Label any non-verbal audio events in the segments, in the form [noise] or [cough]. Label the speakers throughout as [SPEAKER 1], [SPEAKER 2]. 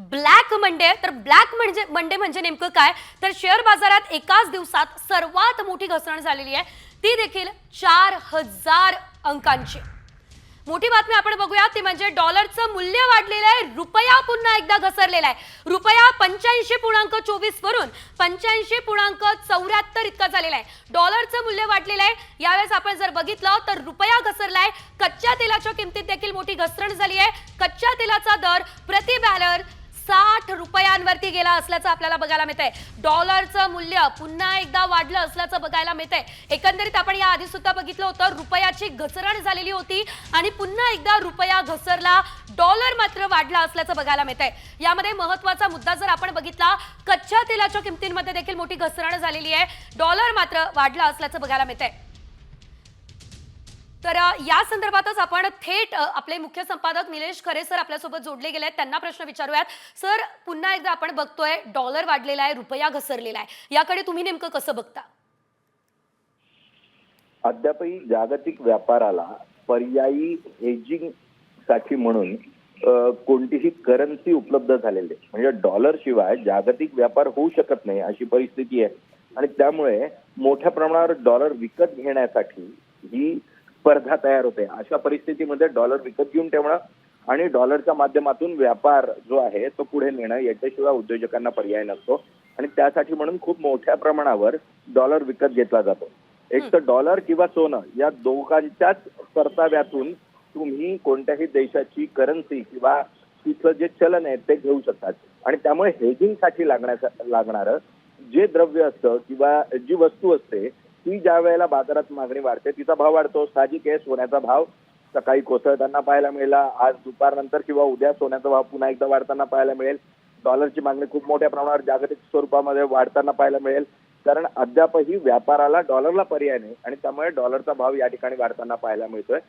[SPEAKER 1] Black Monday तर black म्हणजे Monday म्हणजे नेमकं काय? तर शेअर बाजारात एकाच दिवसात सर्वात मोठी घसरण झालेली आहे. ती देखील चार हजार अंकांची. मोठी बातमी आपण बघूया ती म्हणजे डॉलरचं मूल्य वाढलेलं आहे. रुपया पुन्हा एकदा घसरलेला आहे. रुपया पंच्याऐंशी पूर्णांक चोवीस वरून पंच्याऐंशी पूर्णांक चौऱ्याहत्तर इतका झालेला आहे. डॉलरचं मूल्य वाढलेलं आहे. यावेळेस आपण जर बघितलं तर रुपया घसरलाय कच्च्या तेलाच्या किमतीत देखील मोठी घसरण झाली आहे. कच्च्या तेलाचा दर प्रति बॅलर साठ रुपयांवरती गेला असल्याचं आपल्याला बघायला मिळत आहे डॉलरचं मूल्य पुन्हा एकदा वाढलं असल्याचं बघायला मिळत आहे एकंदरीत आपण या आधी सुद्धा बघितलं होतं रुपयाची घसरण झालेली होती आणि पुन्हा एकदा रुपया घसरला डॉलर मात्र वाढला असल्याचं बघायला मिळत आहे यामध्ये महत्त्वाचा मुद्दा जर आपण बघितला कच्च्या तेलाच्या किमतींमध्ये देखील मोठी घसरण झालेली आहे. डॉलर मात्र वाढला असल्याचं बघायला मिळत आहे तर या संदर्भातच आपण थेट आपले मुख्य संपादक निलेश खरे सर आपल्यासोबत जोडले गेले आहेत. त्यांना प्रश्न विचारूयात. सर पुन्हा एकदा आपण बघतोय डॉलर वाढलेला आहे रुपया घसरलेला आहे. याकडे तुम्ही नेमकं कसं बघता?
[SPEAKER 2] अद्यापही जागतिक व्यापाराला पर्यायी हेजिंगसाठी म्हणून कोणतीही करन्सी उपलब्ध झालेली आहे म्हणजे डॉलर शिवाय जागतिक व्यापार होऊ शकत नाही अशी परिस्थिती आहे. आणि त्यामुळे मोठ्या प्रमाणावर डॉलर विकत घेण्यासाठी ही स्पर्धा तयार होते. अशा परिस्थितीमध्ये डॉलर विकत घेऊन ठेवणं आणि डॉलरच्या माध्यमातून व्यापार जो आहे तो पुढे नेणं याच्याशिवाय उद्योजकांना पर्याय नसतो. आणि त्यासाठी म्हणून खूप मोठ्या प्रमाणावर डॉलर विकत घेतला जातो. एक तर डॉलर किंवा सोनं या दोघांच्याच परताव्यातून तुम्ही कोणत्याही देशाची करन्सी किंवा तिथलं जे चलन आहे ते घेऊ शकतात. आणि त्यामुळे हेजिंगसाठी लागण्या लागणारं जे द्रव्य असतं किंवा जी वस्तू असते ती ज्या वेळेला बाजारात मागणी वाढते तिचा भाव वाढतो. साहजिक आहे सोन्याचा भाव सकाळी कोसळताना पाहायला मिळाला आज दुपारनंतर किंवा उद्या सोन्याचा भाव पुन्हा एकदा वाढताना पाहायला मिळेल. डॉलरची मागणी खूप मोठ्या प्रमाणावर जागतिक स्वरूपामध्ये वाढताना पाहायला मिळेल. कारण अद्यापही व्यापाराला डॉलरला पर्याय नाही आणि त्यामुळे डॉलरचा भाव या ठिकाणी वाढताना पाहायला मिळतोय.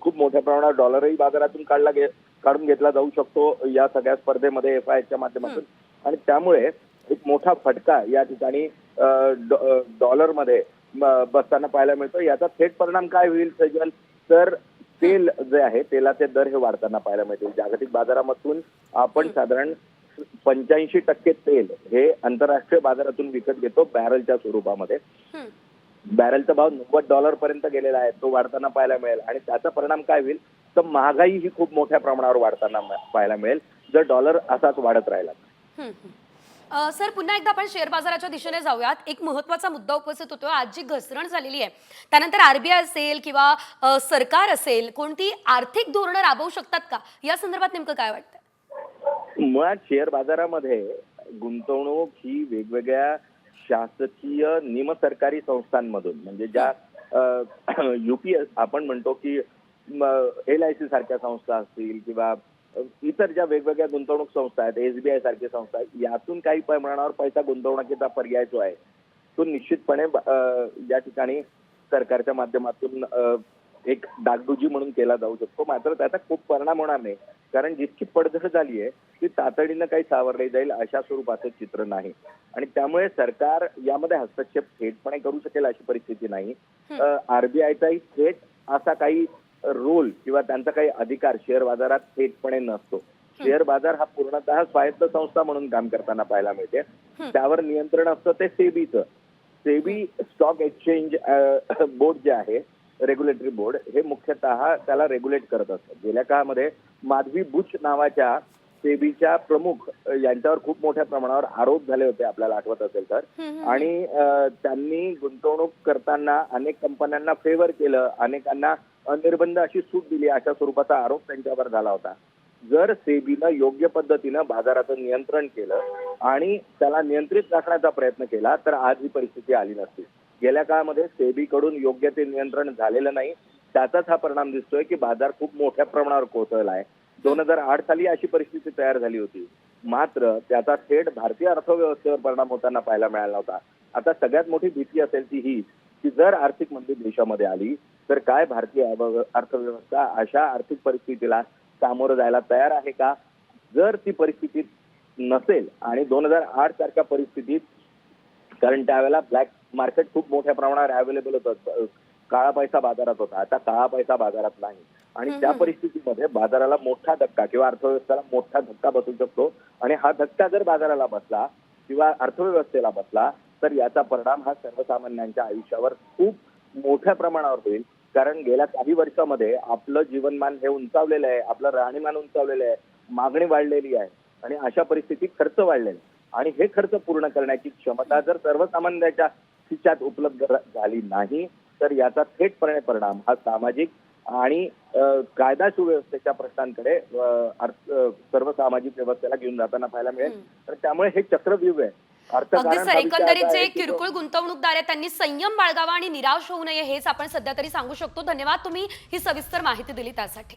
[SPEAKER 2] खूप मोठ्या प्रमाणावर डॉलरही बाजारातून काढला गे काढून घेतला जाऊ शकतो या सगळ्या स्पर्धेमध्ये एफ आयच्या माध्यमातून. आणि त्यामुळे एक मोठा फटका या ठिकाणी डॉलरमध्ये बसताना पाहायला मिळतो. याचा थेट परिणाम काय होईल सजल तर तेल जे आहे तेलाचे दर हे वाढताना पाहायला मिळतील. जागतिक बाजारामधून आपण साधारण पंच्याऐंशी टक्के तेल हे आंतरराष्ट्रीय बाजारातून विकत घेतो बॅरलच्या स्वरूपामध्ये. बॅरलचा भाव नव्वद डॉलर पर्यंत गेलेला आहे तो वाढताना पाहायला मिळेल. आणि त्याचा परिणाम काय होईल तर महागाई ही खूप मोठ्या प्रमाणावर वाढताना पाहायला मिळेल. जर डॉलर असाच वाढत राहिला.
[SPEAKER 1] सर पुन्हा एकदा आपण शेअर बाजाराच्या दिशेने जाऊयात. एक महत्त्वाचा मुद्दा उपस्थित होतो आज जी घसरण झालेली आहे. त्यानंतर आरबीआय असेल किंवा सरकार असेल कोणती आर्थिक धोरणं राबवू शकतात का? या संदर्भात नेमकं काय वाटतं
[SPEAKER 2] मुळात शेअर बाजारामध्ये गुंतवणूक ही वेगवेगळ्या शासकीय निमसरकारी संस्थांमधून म्हणजे ज्या [clears throat] युपीएस आपण म्हणतो की एल आय सी सारख्या संस्था असतील किंवा इतर ज्या वेगवेगळ्या गुंतवणूक संस्था आहेत एसबीआय सारख्या संस्था आहेत यातून काही प्रमाणावर पैसा गुंतवणुकीचा पर्याय जो आहे तो निश्चितपणे या ठिकाणी सरकारच्या माध्यमातून एक डागडुजी म्हणून केला जाऊ शकतो. मात्र त्याचा खूप परिणाम होणार नाही. कारण जितकी पडझड झाली आहे ती तातडीनं काही सावरली जाईल अशा स्वरूपाचं चित्र नाही. आणि त्यामुळे सरकार यामध्ये हस्तक्षेप थेटपणे करू शकेल अशी परिस्थिती नाही. आरबीआयचाही थेट असा काही रोल किंवा त्यांचा काही अधिकार शेअर बाजारात थेटपणे नसतो. शेअर बाजार हा पूर्णतः स्वायत्त संस्था म्हणून काम करताना पाहायला मिळते. त्यावर नियंत्रण असतं ते सेबीचं. सेबी स्टॉक एक्सचेंज बोर्ड जे आहे रेग्युलेटरी बोर्ड हे मुख्यतः त्याला रेग्युलेट करत असतं. गेल्या काळामध्ये माधवी बुच नावाच्या सेबीच्या प्रमुख यांच्यावर खूप मोठ्या प्रमाणावर आरोप झाले होते आपल्याला आठवत असेल तर. आणि त्यांनी गुंतवणूक करताना अनेक कंपन्यांना फेवर केलं अनेकांना अनिर्बंध अशी सूट दिली अशा स्वरूपाचा आरोप त्यांच्यावर झाला होता. जर सेबीनं योग्य पद्धतीनं बाजाराचं नियंत्रण केलं आणि त्याला नियंत्रित राखण्याचा प्रयत्न केला तर आज ही परिस्थिती आली नसती. गेल्या काळामध्ये सेबीकडून योग्य ते नियंत्रण झालेलं नाही. त्याचाच हा परिणाम दिसतोय की बाजार खूप मोठ्या प्रमाणावर कोसळला आहे. दोन हजार आठ साली अशी परिस्थिती तयार झाली होती. मात्र त्याचा थेट भारतीय अर्थव्यवस्थेवर परिणाम होताना पाहायला मिळाला होता आता सगळ्यात मोठी भीती असेल ती ही की जर आर्थिक मंदी देशामध्ये आली तर काय भारतीय अर्थव्यवस्था अशा आर्थिक परिस्थितीला सामोरं जायला तयार आहे का? जर ती परिस्थिती नसेल आणि दोन हजार आठ सारख्या परिस्थितीत कारण त्यावेळेला ब्लॅक मार्केट खूप मोठ्या प्रमाणावर अवेलेबल होतं. काळा पैसा बाजारात होता. आता काळा पैसा बाजारात नाही. आणि त्या. परिस्थितीमध्ये बाजाराला मोठा धक्का किंवा अर्थव्यवस्थेला मोठा धक्का बसू शकतो. आणि हा धक्का जर बाजाराला बसला किंवा अर्थव्यवस्थेला बसला तर याचा परिणाम हा सर्वसामान्यांच्या आयुष्यावर खूप मोठ्या प्रमाणावर होईल. कारण गेल्या काही वर्षामध्ये आपलं जीवनमान हे उंचावलेलं आहे आपलं राहणीमान उंचावलेलं आहे मागणी वाढलेली आहे आणि अशा परिस्थितीत खर्च वाढलेला आहे. आणि हे खर्च पूर्ण करण्याची क्षमता जर सर्वसामान्यांच्या खिशात उपलब्ध झाली नाही तर याचा थेटपणे परिणाम हा सामाजिक आणि कायदा सुव्यवस्थेच्या प्रश्नांकडे सर्व सामाजिक व्यवस्थेला घेऊन जाताना पाहायला मिळेल. तर त्यामुळे हे चक्रव्यूह आहे.
[SPEAKER 1] अगदी सर एकंदरीत
[SPEAKER 2] जो-
[SPEAKER 1] किरकोळ गुंतवणूकदार आहेत त्यांनी संयम बाळगावा आणि निराश होऊ नये हेच आपण सध्या तरी सांगू शकतो. धन्यवाद तुम्ही ही सविस्तर माहिती दिली त्यासाठी.